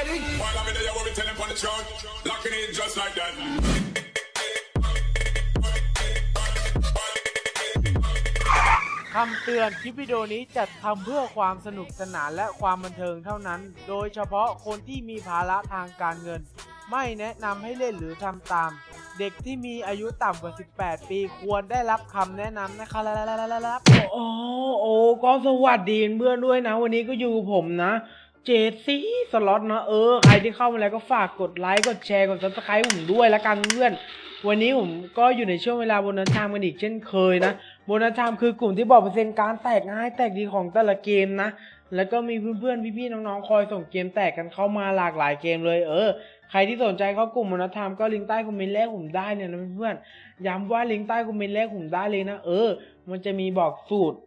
ready? While I'm in there, what we tell them on the chart. Locking in just like that. คำเตือน คลิปวิดีโอนี้จัดทำเพื่อความสนุกสนานและความบันเทิงเท่านั้น โดยเฉพาะคนที่มีภาระทางการเงิน ไม่แนะนำให้เล่นหรือทำตาม เด็กที่มีอายุต่ำกว่า 18 ปีควรได้รับคำแนะนำนะครับโอ้โอ้ก็สวัสดีเพื่อนด้วยนะ วันนี้ก็อยู่กับผมนะ เจซี่สล็อตนะเออใครที่เข้ามาแล้วก็ฝากกดไลค์กดแชร์กดซับสไครต์ผมด้วยละกันเพื่อน วันนี้ผมก็อยู่ในช่วงเวลาโบนัสไทม์กันอีกเช่นเคยนะโบนัสไทม์คือกลุ่มที่บอกเปอร์เซ็นต์การแตกง่ายแตกดีของแต่ละเกมนะ แล้วก็มีเพื่อนๆพี่ๆน้องๆคอยส่งเกมแตกกันเข้ามาหลากหลายเกมเลยเออใครที่สนใจเข้ากลุ่มบนัสไทม์ก็ลิงก์ใต้คอมเมนต์แรกผมได้เนี่ยนะเพื่อนๆย้ำว่าลิงก์ใต้คอมเมนต์แรกผมได้เลยนะเออ มันจะมีบอกสูตร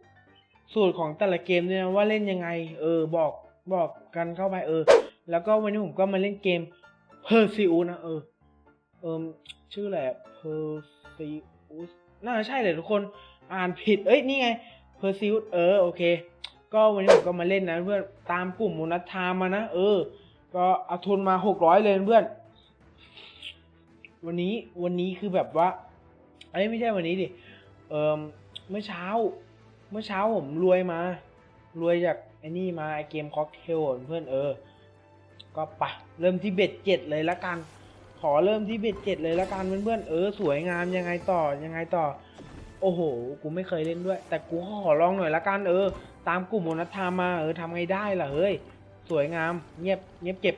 สูตรของแต่ละเกมด้วยนะว่าเล่นยังไง เออบอกบอก กันเข้าไปเออ แล้วก็วันนี้ผมก็มาเล่นเกมเพอร์ซิอุนะเออเออชื่ออะไรเพอร์ซิอุสน่าจะใช่เลยทุกคนอ่านผิดเอ้ยนี่ไงเพอร์ซิอุสเออโอเค ก็วันนี้ผมก็มาเล่นนะเพื่อนตามกลุ่มมูนัทธามานะเออ ก็เอาทุนมาหกร้อยเลยเพื่อน วันนี้วันนี้คือแบบว่าเอ้ไม่ใช่วันนี้ดิเออเมื่อเช้า เมื่อเช้าผมรวยมา รวยจาก อ้นี่มาไอเกมค็อกเทลเพื่อนเออ ก็ปะเริ่มที่เบ็ดเจ็ดเลยละกัน ขอเริ่มที่เบ็ดเจ็ดเลยละกันเพื่อนๆเออ สวยงามยังไงต่อยังไงต่อ โอ้โห กูไม่เคยเล่นด้วย แต่กูขอลองหน่อยละกันเออ ตามกลุ่มโมนัทธามาเออทำไงได้ล่ะเฮ้ย สวยงามเงียบเงียบเก็บ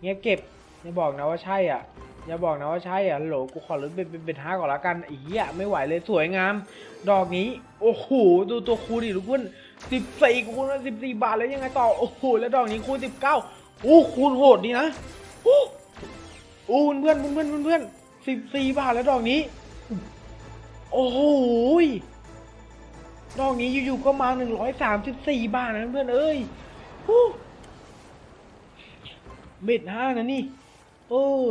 เงียบเก็บอย่บอกนะว่าใช่อะ อย่าบอกนะว่าใช่อะโหลกูขอลดเป็นเป็นเป็นห้าก่อนละกันอ้เหี้ยไม่ไหวเลยสวยงาม ดอกนี้ โอ้โหดูตัวคูดิทุกคนสิบสี่คูณสิบสี่บาทแล้วยังไงต่อโอ้โหแล้วดอกนี้คูณสิบเก้าโอ้คูณโหดดีนะโอ้โอ้เพื่อนเพื่อนเพื่อนเพื่อนสิบสี่บาทแล้วดอกนี้ โอ้โหยดอกนี้อยู่ๆก็มาหนึ่งร้อยสามสิบสี่บาทนะเพื่อนเอ้ยเบ็ดห้านะนี่เออ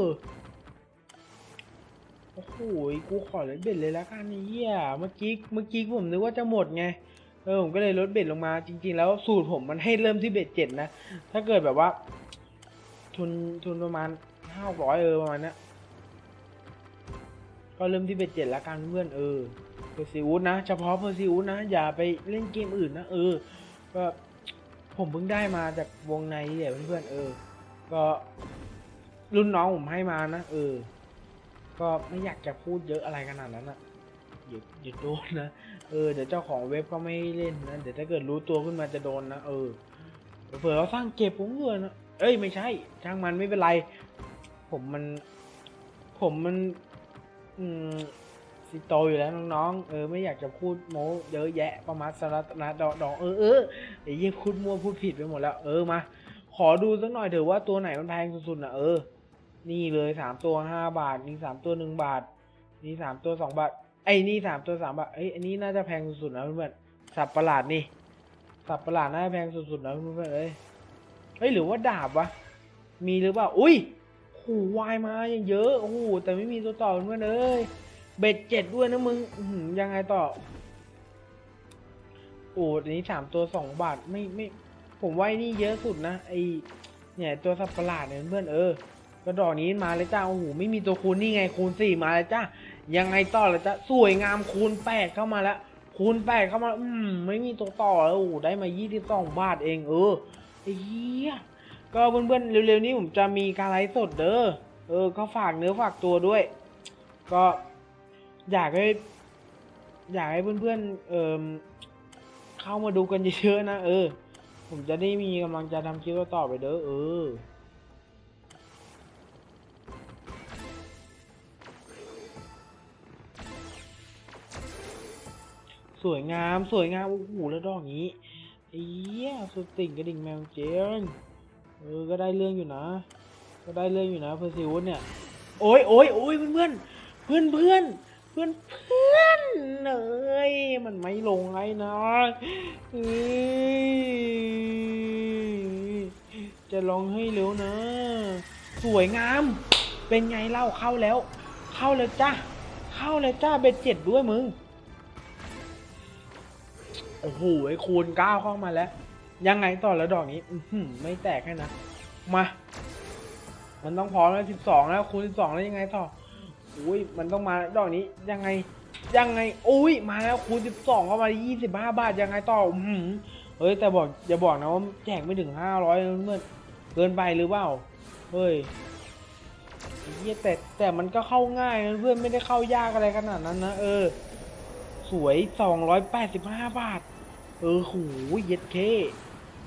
โอ้โหกูขอลดเบ็ดเลยละกันไอ้เหี้ยเมื่อกี้เมื่อกี้ผมนึกว่าจะหมดไงเออผมก็เลยลดเบ็ดลงมา จริง ๆ แล้วสูตรผมมันให้เริ่มที่เบ็ดเจ็ดนะถ้าเกิดแบบว่า ทุนทุนประมาณห้าร้อยเออประมาณนี้ก็เริ่มที่เบ็ดเจ็ดละกันเพื่อนเออเพอร์ซิอุสนะเฉพาะเพอร์ซิอุสนะอย่าไปเล่นเกมอื่นนะเออก็ผมเพิ่งได้มาจากวงในเนี่ยเพื่อนๆเออ ก็รุ่นน้องผมให้มานะเออ ก็ไม่อยากจะพูดเยอะอะไรขนาดนั้นอะเดี๋ยวเดี๋ยวโดนนะ เออ เดี๋ยวเจ้าของเว็บก็ไม่เล่นนะ เดี๋ยวถ้าเกิดรู้ตัวขึ้นมาจะโดนนะ เออ เผื่อเขาสร้างเก็บผมด้วยนะ เอ้ย ไม่ใช่ ช่างมันไม่เป็นไร ผมมัน ผมมัน อืมสิโตอยู่แล้วน้องๆ เออไม่อยากจะพูดโม้เยอะแยะประมาณสาระนะดอกดอกเออเออไอ้ยี่พูดมั่วพูดผิดไปหมดแล้ว เออมา ขอดูสักหน่อยเถอะว่าตัวไหนมันแพงสุดๆนะเออ นี่เลยสามตัวห้าบาท นี่สามตัวหนึ่งบาท นี่สามตัวสองบาท ไอ้นี่สามตัวสามบาทเอ้ยอันนี้น่าจะแพงสุดๆนะเพื่อนๆสับประหลาดนี่ สับประหลาดน่าจะแพงสุดๆนะเพื่อนๆเอ้ยเฮ้ยหรือว่าดาบวะ มีหรือเปล่า อุ้ยโหวายมาอย่างเยอะ โอ้โห แต่ไม่มีตัวต่อเพื่อนเอ้ย เบ็ดเจ็ดด้วยนะมึงยังไงต่อ โอ้อันนี้สามตัวสองบาท ไม่ไม่ ผมว่านี่เยอะสุดนะ ไอเนี่ยตัวสับประหลาดเนี่ยเพื่อนเออ กระดอกนี้มาเลยจ้าโอ้โหไม่มีตัวคูณนี่ไงคูณสี่มาเลยจ้ายังไงต่อเลยจ้าสวยงามคูณแปดเข้ามาแล้วคูณแปดเข้ามาอืมไม่มีตัวต่อแล้วโอ้ได้มายี่สิบสองบาทเองเออไอ้เหี้ยก็เพื่อนๆเร็วๆนี้ผมจะมีการไลฟ์สดเด้อเออก็ฝากเนื้อฝากตัวด้วย ก็อยากให้อยากให้เพื่อนๆเอ่มเข้ามาดูกันเยอะๆนะเออ ผมจะได้มีกำลังใจทำคลิปต่อไปเด้อเออ สวยงามสวยงามโอ้โหแล้วดอกนี้ไอ้เหี้ยสุดติ่งกระดิ่งแมวเจนเออก็ได้เรื่องอยู่นะ ก็ได้เรื่องอยู่นะเพอร์ซิวสเนี่ยโอ้ยโอ้ยโอ้ยเพื่อนเพื่อนเพื่อนเพื่อนเพื่อนเอ้ยมันไม่ลงไงนะเอ้จะลองให้เร็วนะ สวยงามเป็นไงเล่าเข้าแล้ว เข้าแล้วจ้าเข้าแล้วจ้าเบ็ดเจ็ดด้วยมึง โอ้โหไอ้คูณเก้าเข้ามาแล้ว ยังไงต่อแล้วดอกนี้ อืไม่แตกให้นะ มา มันต้องพร้อมแล้วสิบสองแล้วคูณสิบสองแล้วยังไงต่ออุ้ยมันต้องมาดอกนี้ยังไง ยังไงอุ้ยมาแล้วคูณสิบสองเข้ามายี่สิบห้าบาทยังไงต่ออื้อหือเฮ้ยแต่บอกอย่าบอกนะว่าแจกไม่ถึงห้าร้อยเพื่อนเกินไปหรือเปล่าเฮ้ยไอ้เฮียแต่แต่มันก็เข้าง่ายนะเพื่อนไม่ได้เข้ายากอะไรขนาดนั้นนะเออ สวยสองร้อยแปดสิบห้าบาท เออโหเย็ดเค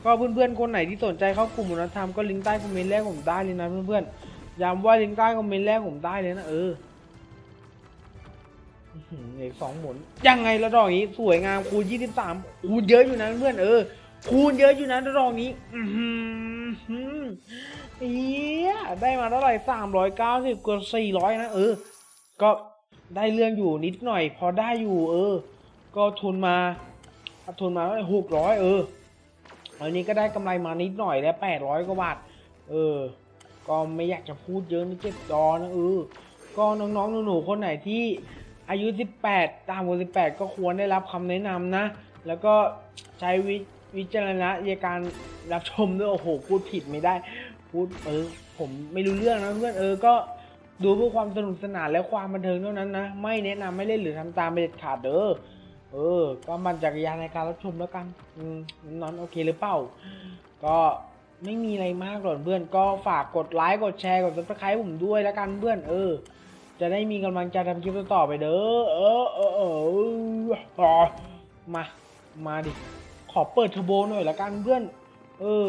ก็เพื่อนๆคนไหนที่สนใจเข้ากลุ่มวัฒนธรรมก็ลิงก์ใต้คอมเมนต์แรกผมได้เลยนะเพื่อนๆย้ำว่าลิงก์ใต้คอมเมนต์แรกผมได้เลยนะเอออื้อหือเด็กสองหมุนยังไงละดอกนี้สวยงามคูณยี่สิบสามคูณเยอะอยู่นะเพื่อนเออคูณเยอะอยู่นะดอกนี้อือหือเอียได้มาเท่าไหร่สามร้อยเก้าสิบกว่าสี่ร้อยนะเออ ก็ได้เรื่องอยู่นิดหน่อย พอได้อยู่ เออ ก็ทุนมา ทุนมาหกร้อยเอออันนี้ก็ได้กำไรมานิดหน่อยแล้วแปดร้อยกว่าบาท เออ ก็ไม่อยากจะพูดเยอะนะเจ็บจอนะเออ ก็น้องๆหนูๆคนไหนที่อายุ 18 ตามกว่า18 ก็ควรได้รับคำแนะนำนะ แล้วก็ใช้วิวจารณญาณการรับชมด้วยโอ้โห พูดผิดไม่ได้ พูดเออ ผมไม่รู้เรื่องนะเพื่อนเออ ก็ดูเพื่อความสนุกสนานและความบันเทิงเท่านั้นนะ ไม่แนะนำไม่เล่นหรือทำตามไม่เด็ดขาดเด้อ เออ ก็มันจักรยานในการรับชมแล้วกัน อืมนอนโอเคหรือเปล่า ก็ไม่มีอะไรมากหรอกเพื่อน ก็ฝากกดไลค์กดแชร์กดซับสไครต์ผมด้วยแล้วกันเพื่อน เออ จะได้มีกำลังใจทำคลิปต่อไปเด้อ เออเออเออมา มาดิ ขอเปิดเทอร์โบหน่อยละกันเพื่อน เออ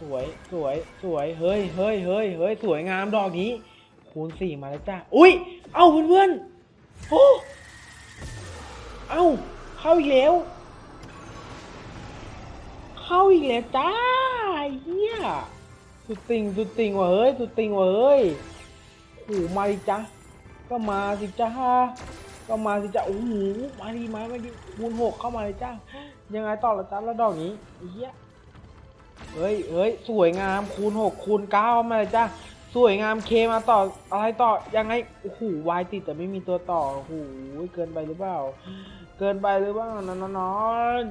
สวย สวย สวย เฮ้ยเฮ้ยเฮ้ยเฮ้ยสวยงามดอกนี้ คูณสี่มาแล้วจ้า อุ้ย เอ้าเพื่อนๆ โอ้เอ้า เข้าอีกแล้ว เข้าอีกแล้วจ้าเฮียสุดติงสุดติงว่ะเฮ้ยสุดติงว่ะเฮ้ยโอ้มาดิจ้าก็มาสิจ้าก็มาสิจ้าโอ้โหมาดิมามาดิคูณหกเข้ามาเลยจ้ายังไงต่อละจ้าแล้วดอกนี้เฮียเฮ้ยเฮ้ยสวยงามคูณหกคูณเก้ามาเลยจ้า สวยงามเคมาต่ออะไรต่อยังไงโอ้โหวายติดแต่ไม่มีตัวต่อโอ้โหเกินไปหรือเปล่า เกินไปหรือเปล่านอนนอน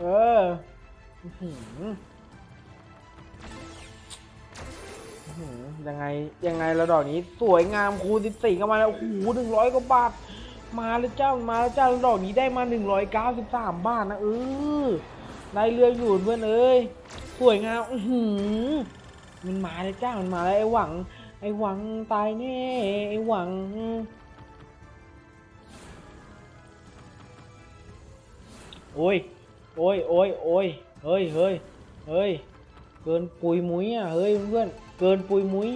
เอออื้อหืออยังไงยังไงระดอกนี้สวยงามคูณสิบสี่เข้ามาแล้วโอ้โหหนึ่งร้อยกว่าบาทมาแล้วเจ้ามาแล้วเจ้าระดอกนี้ได้มาหนึ่งร้อยเก้าสิบสามบาทนะเออได้เรืออยู่เพื่อนเอ้ยสวยงาม อือหือ มันมาแล้วจ้ามันมาแล้วไอ้หวัง ไอ้หวังตายแน่ไอ้หวังโอ้ยโอ้ยโอ้ยโอ้ยเฮ้ยเฮ้ยเฮ้ยเกินปุยมุ้ยอะเฮ้ยเพื่อนเกินปุยมุ้ย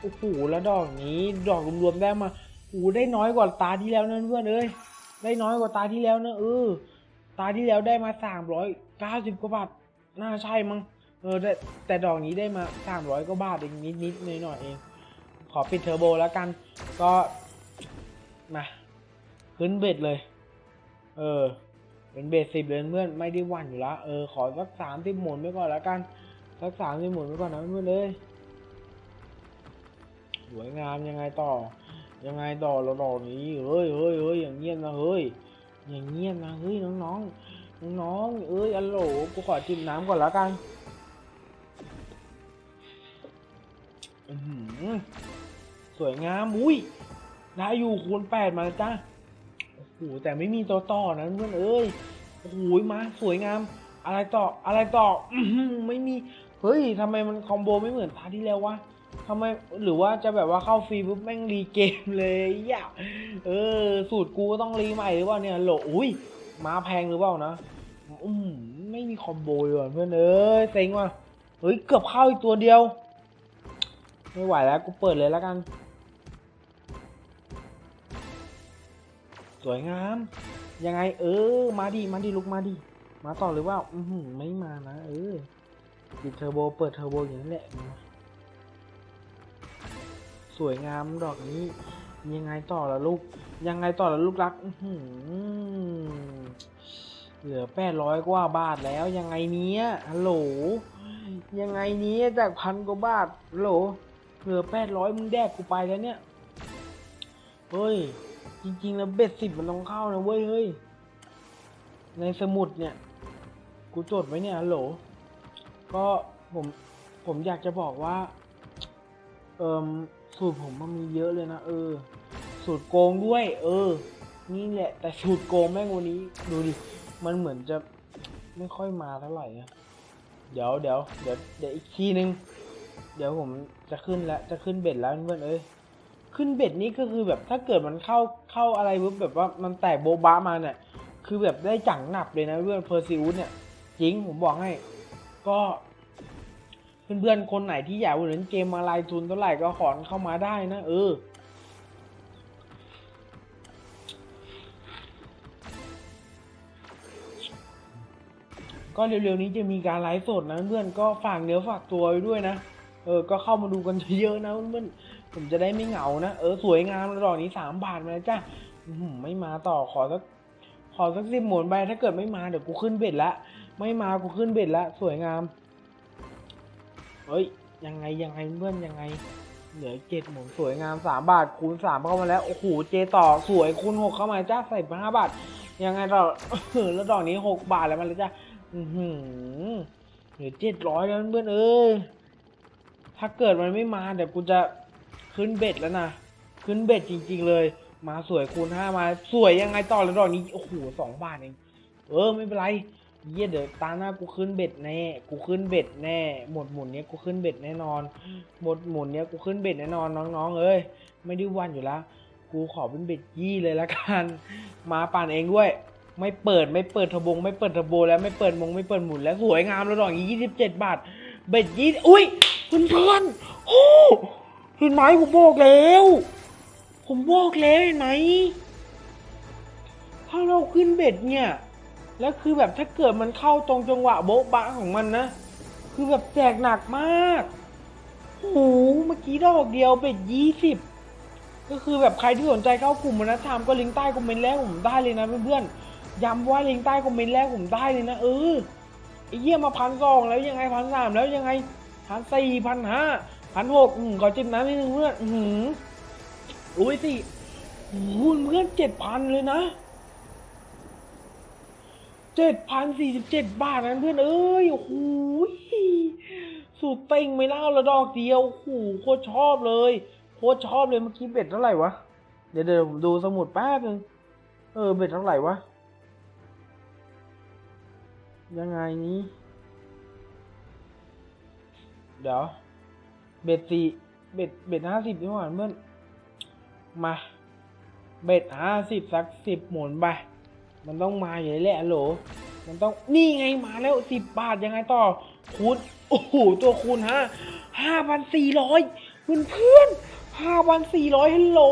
โอ้โหแล้วดอกนี้ดอกรวมๆได้มาโอ้โหได้น้อยกว่าตาที่แล้วนะเพื่อนเอ้ยได้น้อยกว่าตาที่แล้วนะเออตาที่แล้วได้มาสามร้อยเก้าสิบกว่าบาทน่าใช่มั้ง เออแต่แต่ดอกนี้ได้มาสามร้อยกว่าบาทเองนิดนิดหน่อยหน่อยเอง ขอปิดเทอร์โบแล้วกัน ก็มาขึ้นเบ็ดเลย เออ เป็นเบ็ดสิบเลยเพื่อนไม่ได้วันอยู่แล้วเออขอสักสามสิบหมุนไปก่อนแล้วกันสักสามสิบหมุนไปก่อนนะเพื่อนเลยสวยงามยังไงต่อ ยังไงต่อเราดอกนี้เฮ้ยเฮ้ยเฮ้ยอย่างเงียบนะเฮ้ยอย่างเงียบนะเฮ้ยน้องๆน้องๆเอ้ยอัลโหลกูขอจิ้มน้ำก่อนแล้วกัน อื้อหือสวยงามอุ้ยได้อยู่คูณแปดมาจ้าโอ้โหแต่ไม่มีตัวต่อนะเพื่อนเอ้ยโอ้โหมาสวยงาม อะไรต่ออะไรต่ออืไม่มีเฮ้ยทำไมมันคอมโบไม่เหมือนตาที่แล้ววะทำไมหรือว่าจะแบบว่าเข้าฟรีปุ๊บแม่งรีเกมเลยอย่าเออ สูตรกูก็ต้องรีใหม่หรือเปล่าเนี่ยโหลอุ้ยมาแพงหรือเปล่านะอืมไม่มีคอมโบเลยเพื่อนเอ้ยเซ็งว่ะเฮ้ยเกือบเข้าอีกตัวเดียว ไม่ไหวแล้วกูเปิดเลยแล้วกัน สวยงาม ยังไง เออ มาดิมาดิลุกมาดิมาต่อหรือว่า อือหือไม่มานะ เออปิดเทอร์โบเปิดเทอร์โบอย่างนั้นแหละ สวยงามดอกนี้ ยังไงต่อละลูก ยังไงต่อละลูกรัก อืเหลือแปดร้อยกว่าบาทแล้วยังไงเนี้ยฮัลโหลยังไงเนี้ยจากพันกว่าบาทฮัลโหล เหลือแปดร้อยมึงแดกกูไปแล้วเนี่ย เฮ้ย จริงๆแล้วเบ็ดสิบมันต้องเข้านะเว้ยเฮ้ย ในสมุดเนี่ย กูจดไว้เนี่ยโหล ก็ผมผมอยากจะบอกว่า เอิมสูตรผมมันมีเยอะเลยนะเออ สูตรโกงด้วย เออ นี่แหละ แต่สูตรโกงแม่งวันนี้ ดูดิ มันเหมือนจะไม่ค่อยมาเท่าไหร่นะเดี๋ยวเดี๋ยวเดี๋ยวเดี๋ยวอีกทีนึง เดี๋ยวผมจะขึ้นแล้วจะขึ้นเบ็ดแล้วเพื่อนเอ้ยขึ้นเบ็ดนี่ก็คือแบบถ้าเกิดมันเข้าเข้าอะไรปุ๊บแบบว่ามันแตกโบบะมาเนี่ย คือแบบได้จังหนับเลยนะเพื่อนเพอร์ซิวเนี่ยจริงผมบอกให้ก็เพื่อนๆคนไหนที่อยากเล่นเกมอะไรทุนเท่าไหร่ก็ขอนเข้ามาได้นะ เออก็เร็วๆนี้จะมีการไลฟ์สดนะเพื่อนก็ฝากเนื้อฝากตัวไว้ด้วยนะ เออ ก็เข้ามาดูกันเยอะๆนะเพื่อนๆผมจะได้ไม่เหงานะ เออ สวยงามระดอกนี้สามบาทมาแล้วจ้าไม่มาต่อขอสักขอสักสิบหมุนไปถ้าเกิดไม่มาเดี๋ยวกูขึ้นเบ็ดละ ไม่มากูขึ้นเบ็ดละ สวยงาม เฮ้ย ยังไงยังไงเพื่อนยังไง เหลือเจ็ดหมุนสวยงามสามบาทคูณสามเข้ามาแล้ว โอ้โห เจต่อสวยคูณหกเข้ามาจ้าใส่ห้าบาท ยังไงต่อแล้วดอกนี้หกบาทแล้วมันเลยจ้าอือหือเหลือเจ็ดร้อยแล้วเพื่อนเอ้ย ถ้าเกิดมันไม่มาเดี๋ยวกูจะขึ้นเบ็ดแล้วนะขึ้นเบ็ดจริง ๆ เลย มาสวยคูณห้ามา สวยยังไงต่อแล้วดอกนี้โอ้โหสองบาทเองเออไม่เป็นไรเยี่ยเดี๋ยวตาหน้ากูขึ้นเบ็ดแน่กูขึ้นเบ็ดแน่หมดหมุนเนี้ยกูขึ้นเบ็ดแน่นอนหมดหมุนเนี้ยกูขึ้นเบ็ดแน่นอนน้องๆเอ้ยไม่ได้วันอยู่แล้วกูขอเป็นเบ็ดยี่เลยละกันมาปั่นเองด้วย ไม่เปิดไม่เปิดทบง ไม่เปิดทบโบแล้วไม่เปิดมงไม่เปิดหมุนแล้วสวยงามแล้วดอกนี้ยี่สิบเจ็ดบาท เบ็ดยี่อุ้ยเพื่อนเพื่อนโอ้เห็นไหมผมบอกแล้ว ผมบอกแล้วเห็นไหมถ้าเราขึ้นเบ็ดเนี่ย แล้วคือแบบถ้าเกิดมันเข้าตรงจังหวะโบ๊ะบะของมันนะ คือแบบแจกหนักมากโอ้โหเมื่อกี้ดอกเดียวเป็ดยี่สิบก็คือแบบใครที่สนใจเข้ากลุ่มมนธรรมก็ลิงก์ใต้คอมเมนต์แรกผมได้เลยนะเพื่อนๆย้ำว่าลิงก์ใต้คอมเมนต์แรกผมได้เลยนะเออ ไอ้เยี่ยมาพันสองแล้วยังไงพันสามแล้วยังไงพันสี่พันห้าพันหกอืมขอจิ้มน้ำนิดนึงเพื่อนอือหืออุ้ยสิโอ้โหเพื่อนเจ็ดพันเลยนะเจ็ดพันสี่สิบเจ็ดบาทนั้นเพื่อนเอ้ยโอ้โหยสูตรเต็งไม่เล่าละดอกเดียวโอ้โหโคตรชอบเลยโคตรชอบเลยเมื่อกี้เบ็ดเท่าไหร่วะเดี๋ยวเดี๋ยวผมดูสมุดแป๊บนึงเออเบ็ดเท่าไหร่วะ ยังไงนี้ เดี๋ยว เบ็ดสี่เบ็ดเบ็ดห้าสิบนี่หว่าเพื่อน มา เบ็ดห้าสิบสักสิบหมุนไป มันต้องมาอย่างนี้แหละโหล มันต้องนี่ไงมาแล้วสิบบาทยังไงต่อ คูณโอ้โหตัวคูณห้าห้าพันสี่ร้อยเพื่อนเพื่อนห้าพันสี่ร้อยฮัลโหล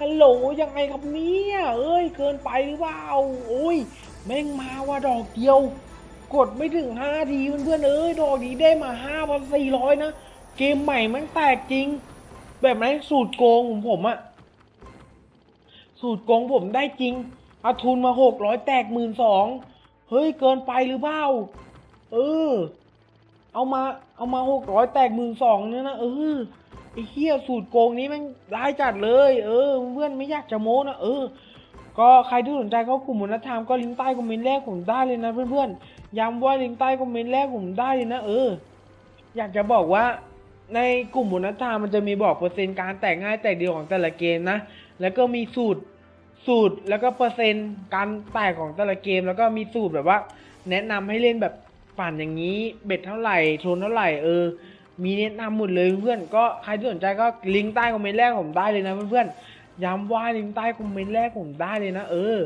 ฮัลโหลยังไงครับเนี่ยเอ้ยเกินไปหรือเปล่าโอ้ย แม่งมาว่าดอกเดียว กดไม่ถึงห้าทีเพื่อนๆเอ้ยดอกนี้ได้มาห้าพันสี่ร้อยนะ เกมใหม่แม่งแตกจริง แบบไหนสูตรโกงของผมอะสูตรโกงผมได้จริงเอาทุนมาหกร้อยแตกหมื่นสองเฮ้ยเกินไปหรือเปล่าเออ เอามาเอามาหกร้อยแตกหมื่นสองเนี่ยนะเออไอ้เหี้ยสูตรโกงนี้แม่งร้ายจัดเลย เออ เพื่อนไม่อยากจะโม้นะเออ ก็ใครที่สนใจเข้ากลุ่มมนธรรมก็ลิงก์ใต้คอมเมนต์แรกผมได้เลยนะเพื่อนๆย้ำว่าลิงก์ใต้คอมเมนต์แรกผมได้เลยนะเออ อยากจะบอกว่าในกลุ่มมนธรรมมันจะมีบอกเปอร์เซ็นต์การแตกง่ายแตกเดียวของแต่ละเกมนะ แล้วก็มีสูตรสูตรแล้วก็เปอร์เซ็นต์การแตกของแต่ละเกม แล้วก็มีสูตรแบบว่า แนะนำให้เล่นแบบปั่นอย่างนี้เบ็ดเท่าไหร่ทุนเท่าไหร่เออมีแนะนำหมดเลยเพื่อนก็ใครที่สนใจก็ลิงก์ใต้คอมเมนต์แรกผมได้เลยนะเพื่อนๆ ย้ำว่าลิงใต้คอมเมนต์แรกผมได้เลยนะ เออ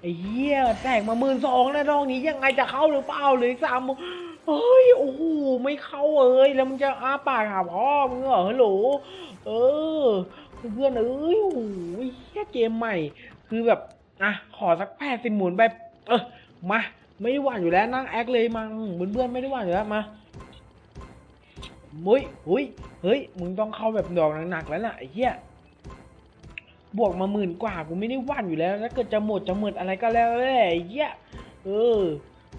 ไอ้เหี้ยแตกมาหมื่นสองนะดอกนี้ยังไงจะเข้าหรือเปล่าหรือสามเฮ้ยโอ้โหไม่เข้าเอ้ยแล้วมึงจะอ้าปากหาพ่อมึงเหรอฮัลโหลเออเพื่อนเอ้ยโอ้โหเหี้ยเกมใหม่ คือแบบอะขอสักแปดสิบหมุนไปเออมาไม่ได้หวานอยู่แล้วนั่งแอคเลยมาเพื่อนๆไม่ได้หวานอยู่แล้วมามุ้ยหุยเฮ้ยมึงต้องเข้าแบบดอกหนักๆแล้วน่ะไอ้เหี้ย บวกมาหมื่นกว่ากูไม่ได้วานอยู่แล้วถ้าเกิดจะหมดจะหมดอะไรก็แล้วแต่ไอ้เหี้ยเออ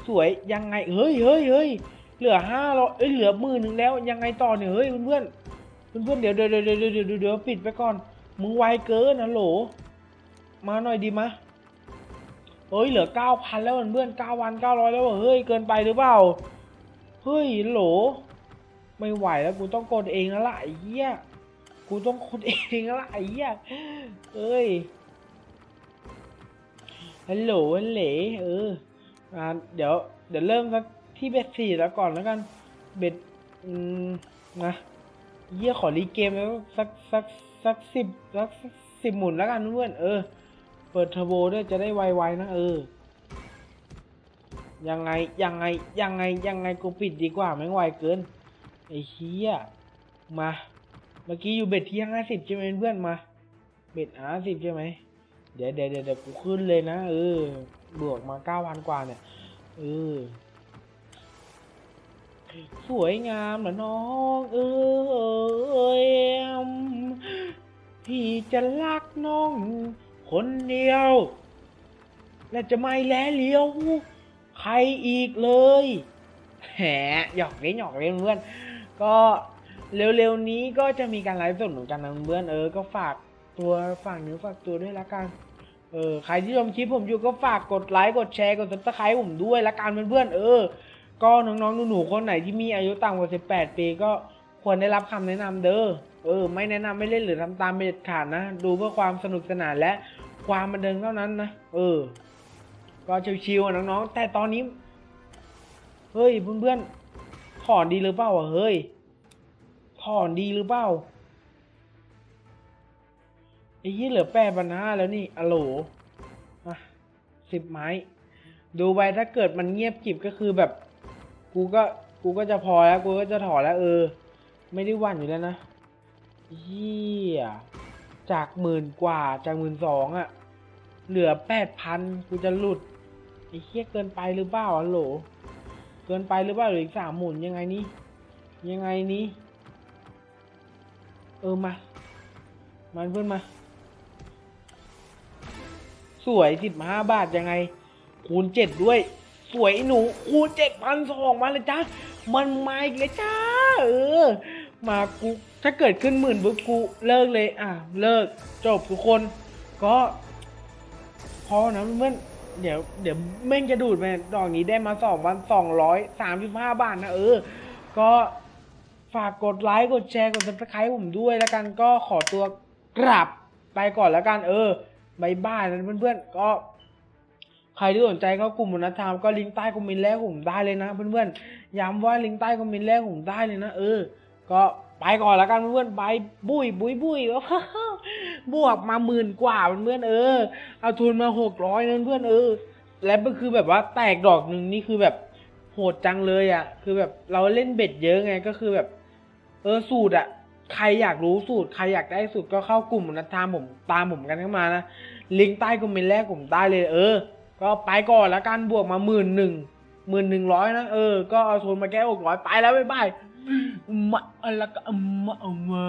สวยยังไงเฮ้ยเฮ้ยเฮ้ยเหลือห้าร้อยเอ้ยเหลือหมื่นหนึ่งแล้วยังไงต่อเนี่ยเฮ้ยเพื่อนเพื่อนเดี๋ยวเดี๋ยวเดี๋ยวเดี๋ยวเดี๋ยวเดี๋ยวเดี๋ยวปิดไปก่อนมึงไวเกินนะโหล มาหน่อยดีมะเฮ้ยเหลือเก้าพันแล้วเพื่อนเก้าวันเก้าร้อยแล้วเฮ้ยเกินไปหรือเปล่าเฮ้ยโหล ไม่ไหวแล้วกูต้องกดเองแล้วล่ะไอ้เหี้ย กูต้องกดเองแล้วล่ะไอ้เหี้ยเอ้ยฮัลโหลฮัลโหลเอออ่าเดี๋ยว เดี๋ยวเริ่มสักที่เบ็ดสี่แล้วก่อนแล้วกัน เบ็ดอืมนะเยี่ยขอรีเกมแล้วสักสักสักสิบสักสิบหมุนแล้วกันเพื่อนเออ เปิดเทอร์โบด้วยจะได้ไวๆนะเออ ยังไงยังไงยังไงยังไงกูปิดดีกว่าไม่งไวเกินไอ้เหี้ยมา เมื่อกี้อยู่เบ็ดที่ห้าสิบใช่ไหมเพื่อนมา เบ็ดห้าสิบใช่ไหม เดี๋ยวเดี๋ยวเดี๋ยวกูขึ้นเลยนะเออบวกมาเก้าพันกว่าเนี่ยเออสวยงามนะน้องเอ้ยพี่จะรักน้อง คนเดียว และจะไม่แลเลี้ยว ใครอีกเลยแหมหยอกเล่นหยอกเล่นเพื่อนก็ เร็วๆนี้ก็จะมีการไลฟ์สดเหมือนกันนะเพื่อนเออ ก็ฝากตัวฝากเนื้อฝากตัวด้วยละกัน เออ ใครที่ชมคลิปผมอยู่ก็ฝากกดไลค์กดแชร์กดซับสไครต์ผมด้วยละกันเพื่อนๆเออ ก็น้องๆหนูๆคนไหนที่มีอายุต่ำกว่า 18 ปีก็ควรได้รับคำแนะนำเด้อ เออ ไม่แนะนำไม่เล่นหรือทำตามเด็ดขาดนะ ดูเพื่อความสนุกสนานและความบันเทิงเท่านั้นนะ เออ ก็ชิวๆน้องๆ แต่ตอนนี้ เฮ้ยเพื่อนๆ ถอนดีหรือเปล่าอะเฮ้ย ถอนดีหรือเปล่าไอ้ยี่เหลือแปดพันห้าแล้วนี่อะโหลอะสิบไม้ ดูไปถ้าเกิดมันเงียบกิบก็คือแบบ กูก็กูก็จะพอแล้วกูก็จะถอนแล้วเออ ไม่ได้วันอยู่แล้วนะเฮียจากหมื่นกว่าจากหมื่นสองอะเหลือแปดพันกูจะหลุดไอ้เฮี้ยเกินไปหรือเปล่าอะโหล เกินไปหรือเปล่าหรืออีกสามหมุนยังไงนี้ยังไงนี้ ออมามันเพื่อนมา สวยสิบห้าบาทยังไง คูณเจ็ดด้วย สวยหนูคูณเจ็ดพันสองมาเลยจ้ามันมาอีกเลยจ้า เออ มากูถ้าเกิดขึ้นหมื่นปุ๊กูเลิกเลย อะ เลิกจบทุกคน ก็พอนะเพื่อนเดี๋ยวเดี๋ยวแม่งจะดูดไปดอกนี้ได้มาสองพันสองร้อยสามสิบห้าบาทนะเออ ก็ ฝากกดไลค์กดแชร์กดซับสไครต์ผมด้วย แล้วกันก็ขอตัวกลับไปก่อนแล้วกัน เออบายบายนะเพื่อนๆก็ใครที่สนใจเข้ากลุ่มมนธรรมก็ลิงก์ใต้คอมเมนต์แรกผมได้เลยนะเพื่อนๆย้ำว่าลิงก์ใต้คอมเมนต์แรกผมได้เลยนะเออ ก็ไปก่อนแล้วกันเพื่อนๆบายบุยบุยบุยบวกมาหมื่นกว่าเพื่อนๆเออ เอาทุนมาหกร้อยนั่นเพื่อนเออ และก็คือแบบว่าแตกดอกหนึ่งนี่คือแบบโหดจังเลยอะ คือแบบเราเล่นเบ็ดเยอะไงก็คือแบบ ออสูตรอะใครอยากรู้สูตรใครอยากได้สูตรก็เข้ากลุ่มนัดตามผมตามผมกันเข้ามานะลิงก์ใต้คอมเมนต์แรกผมได้เลยเออ ก็ไปก่อนแล้วกันบวกมาหมื่นหนึ่งหมื่นหนึ่งร้อยนะเออก็เอาทุนมาแก้หกร้อยไปแล้วบ๊ายบายมาอะไรก็มาเอามา